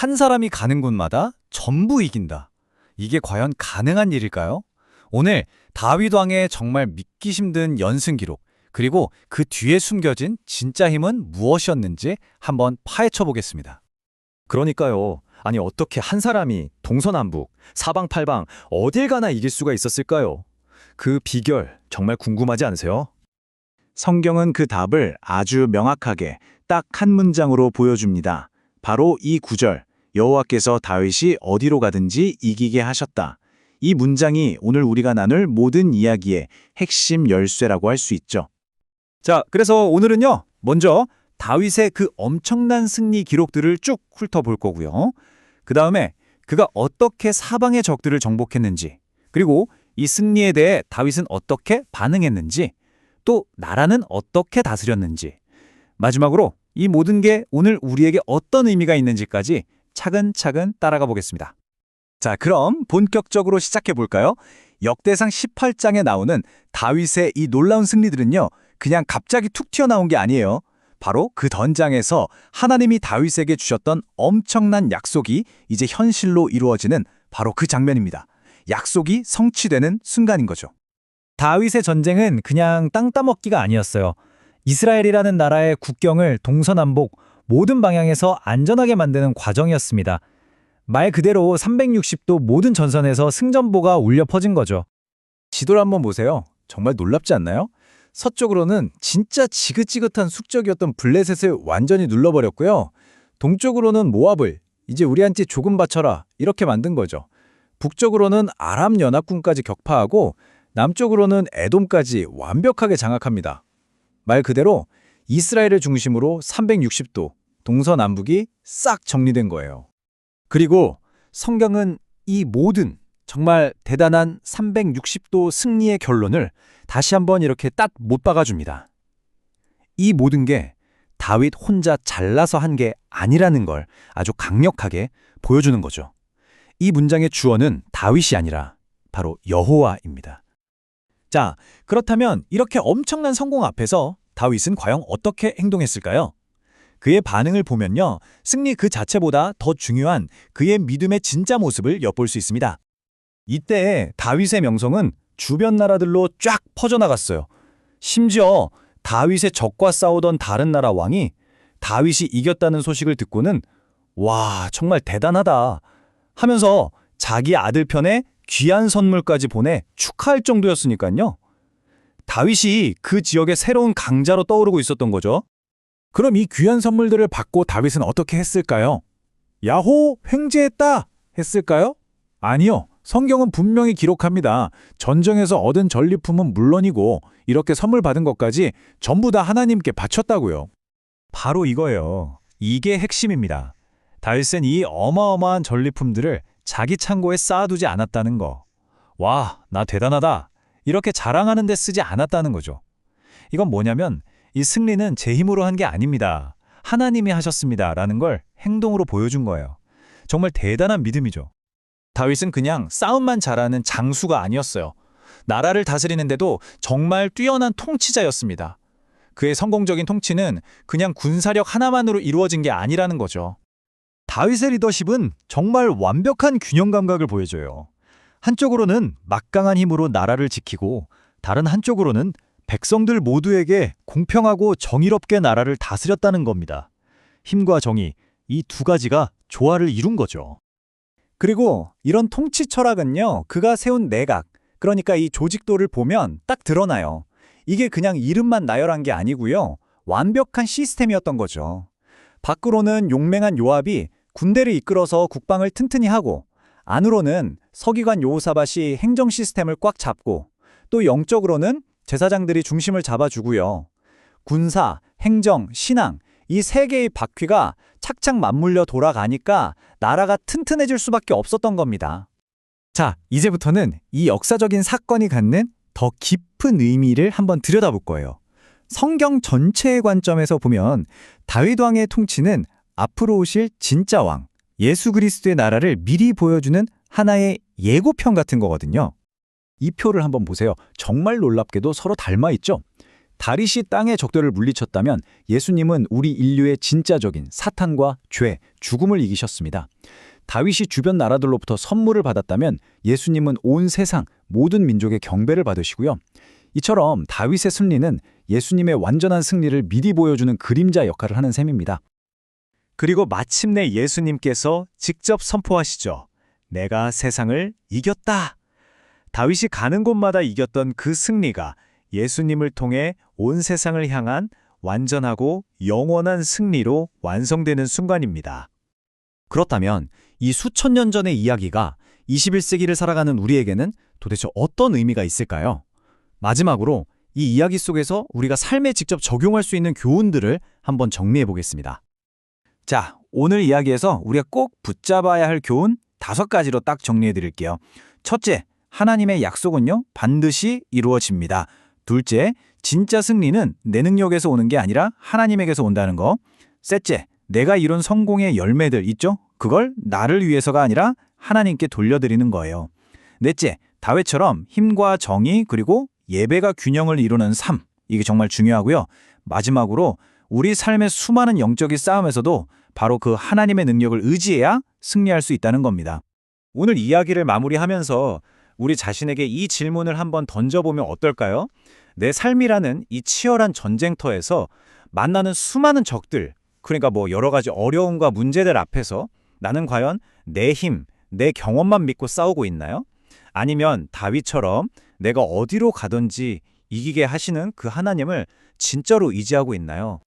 한 사람이 가는 곳마다 전부 이긴다. 이게 과연 가능한 일일까요? 오늘 다윗 왕의 정말 믿기 힘든 연승 기록, 그리고 그 뒤에 숨겨진 진짜 힘은 무엇이었는지 한번 파헤쳐 보겠습니다. 그러니까요. 아니 어떻게 한 사람이 동서남북, 사방팔방 어딜 가나 이길 수가 있었을까요? 그 비결 정말 궁금하지 않으세요? 성경은 그 답을 아주 명확하게 딱 한 문장으로 보여줍니다. 바로 이 구절, 여호와께서 다윗이 어디로 가든지 이기게 하셨다. 이 문장이 오늘 우리가 나눌 모든 이야기의 핵심 열쇠라고 할 수 있죠. 자, 그래서 오늘은요. 먼저 다윗의 그 엄청난 승리 기록들을 쭉 훑어볼 거고요. 그 다음에 그가 어떻게 사방의 적들을 정복했는지, 그리고 이 승리에 대해 다윗은 어떻게 반응했는지, 또 나라는 어떻게 다스렸는지, 마지막으로 이 모든 게 오늘 우리에게 어떤 의미가 있는지까지 차근차근 따라가 보겠습니다. 자, 그럼 본격적으로 시작해 볼까요? 역대상 18장에 나오는 다윗의 이 놀라운 승리들은요. 그냥 갑자기 툭 튀어나온 게 아니에요. 바로 그 던장에서 하나님이 다윗에게 주셨던 엄청난 약속이 이제 현실로 이루어지는 바로 그 장면입니다. 약속이 성취되는 순간인 거죠. 다윗의 전쟁은 그냥 땅 따먹기가 아니었어요. 이스라엘이라는 나라의 국경을 동서남북 모든 방향에서 안전하게 만드는 과정이었습니다. 말 그대로 360도 모든 전선에서 승전보가 울려 퍼진 거죠. 지도를 한번 보세요. 정말 놀랍지 않나요? 서쪽으로는 진짜 지긋지긋한 숙적이었던 블레셋을 완전히 눌러버렸고요. 동쪽으로는 모압을 이제 우리한테 조금 바쳐라 이렇게 만든 거죠. 북쪽으로는 아람 연합군까지 격파하고 남쪽으로는 에돔까지 완벽하게 장악합니다. 말 그대로 이스라엘을 중심으로 360도 동서남북이 싹 정리된 거예요. 그리고 성경은 이 모든 정말 대단한 360도 승리의 결론을 다시 한번 이렇게 딱 못 박아줍니다. 이 모든 게 다윗 혼자 잘나서 한 게 아니라는 걸 아주 강력하게 보여주는 거죠. 이 문장의 주어는 다윗이 아니라 바로 여호와입니다. 자, 그렇다면 이렇게 엄청난 성공 앞에서 다윗은 과연 어떻게 행동했을까요? 그의 반응을 보면요. 승리 그 자체보다 더 중요한 그의 믿음의 진짜 모습을 엿볼 수 있습니다. 이때 다윗의 명성은 주변 나라들로 쫙 퍼져나갔어요. 심지어 다윗의 적과 싸우던 다른 나라 왕이 다윗이 이겼다는 소식을 듣고는 와, 정말 대단하다 하면서 자기 아들 편에 귀한 선물까지 보내 축하할 정도였으니까요. 다윗이 그 지역의 새로운 강자로 떠오르고 있었던 거죠. 그럼 이 귀한 선물들을 받고 다윗은 어떻게 했을까요? 야호, 횡재했다 했을까요? 아니요. 성경은 분명히 기록합니다. 전쟁에서 얻은 전리품은 물론이고 이렇게 선물 받은 것까지 전부 다 하나님께 바쳤다고요. 바로 이거예요. 이게 핵심입니다. 다윗은 이 어마어마한 전리품들을 자기 창고에 쌓아두지 않았다는 거. 와, 나 대단하다. 이렇게 자랑하는 데 쓰지 않았다는 거죠. 이건 뭐냐면 이 승리는 제 힘으로 한 게 아닙니다. 하나님이 하셨습니다. 라는 걸 행동으로 보여준 거예요. 정말 대단한 믿음이죠. 다윗은 그냥 싸움만 잘하는 장수가 아니었어요. 나라를 다스리는데도 정말 뛰어난 통치자였습니다. 그의 성공적인 통치는 그냥 군사력 하나만으로 이루어진 게 아니라는 거죠. 다윗의 리더십은 정말 완벽한 균형 감각을 보여줘요. 한쪽으로는 막강한 힘으로 나라를 지키고 다른 한쪽으로는 백성들 모두에게 공평하고 정의롭게 나라를 다스렸다는 겁니다. 힘과 정의, 이 두 가지가 조화를 이룬 거죠. 그리고 이런 통치 철학은요, 그가 세운 내각, 그러니까 이 조직도를 보면 딱 드러나요. 이게 그냥 이름만 나열한 게 아니고요. 완벽한 시스템이었던 거죠. 밖으로는 용맹한 요압이 군대를 이끌어서 국방을 튼튼히 하고, 안으로는 서기관 요호사밭이 행정 시스템을 꽉 잡고, 또 영적으로는 제사장들이 중심을 잡아주고요. 군사, 행정, 신앙, 이 세 개의 바퀴가 착착 맞물려 돌아가니까 나라가 튼튼해질 수밖에 없었던 겁니다. 자, 이제부터는 이 역사적인 사건이 갖는 더 깊은 의미를 한번 들여다볼 거예요. 성경 전체의 관점에서 보면 다윗 왕의 통치는 앞으로 오실 진짜 왕, 예수 그리스도의 나라를 미리 보여주는 하나의 예고편 같은 거거든요. 이 표를 한번 보세요. 정말 놀랍게도 서로 닮아 있죠? 다윗이 땅의 적들을 물리쳤다면 예수님은 우리 인류의 진짜적인 사탄과 죄, 죽음을 이기셨습니다. 다윗이 주변 나라들로부터 선물을 받았다면 예수님은 온 세상 모든 민족의 경배를 받으시고요. 이처럼 다윗의 승리는 예수님의 완전한 승리를 미리 보여주는 그림자 역할을 하는 셈입니다. 그리고 마침내 예수님께서 직접 선포하시죠. 내가 세상을 이겼다. 다윗이 가는 곳마다 이겼던 그 승리가 예수님을 통해 온 세상을 향한 완전하고 영원한 승리로 완성되는 순간입니다. 그렇다면 이 수천 년 전의 이야기가 21세기를 살아가는 우리에게는 도대체 어떤 의미가 있을까요? 마지막으로 이 이야기 속에서 우리가 삶에 직접 적용할 수 있는 교훈들을 한번 정리해 보겠습니다. 자, 오늘 이야기에서 우리가 꼭 붙잡아야 할 교훈 다섯 가지로 딱 정리해 드릴게요. 첫째, 하나님의 약속은요, 반드시 이루어집니다. 둘째, 진짜 승리는 내 능력에서 오는 게 아니라 하나님에게서 온다는 거. 셋째, 내가 이룬 성공의 열매들 있죠? 그걸 나를 위해서가 아니라 하나님께 돌려드리는 거예요. 넷째, 다윗처럼 힘과 정의 그리고 예배가 균형을 이루는 삶. 이게 정말 중요하고요. 마지막으로 우리 삶의 수많은 영적인 싸움에서도 바로 그 하나님의 능력을 의지해야 승리할 수 있다는 겁니다. 오늘 이야기를 마무리하면서 우리 자신에게 이 질문을 한번 던져보면 어떨까요? 내 삶이라는 이 치열한 전쟁터에서 만나는 수많은 적들, 그러니까 뭐 여러 가지 어려움과 문제들 앞에서 나는 과연 내 힘, 내 경험만 믿고 싸우고 있나요? 아니면 다윗처럼 내가 어디로 가든지 이기게 하시는 그 하나님을 진짜로 의지하고 있나요?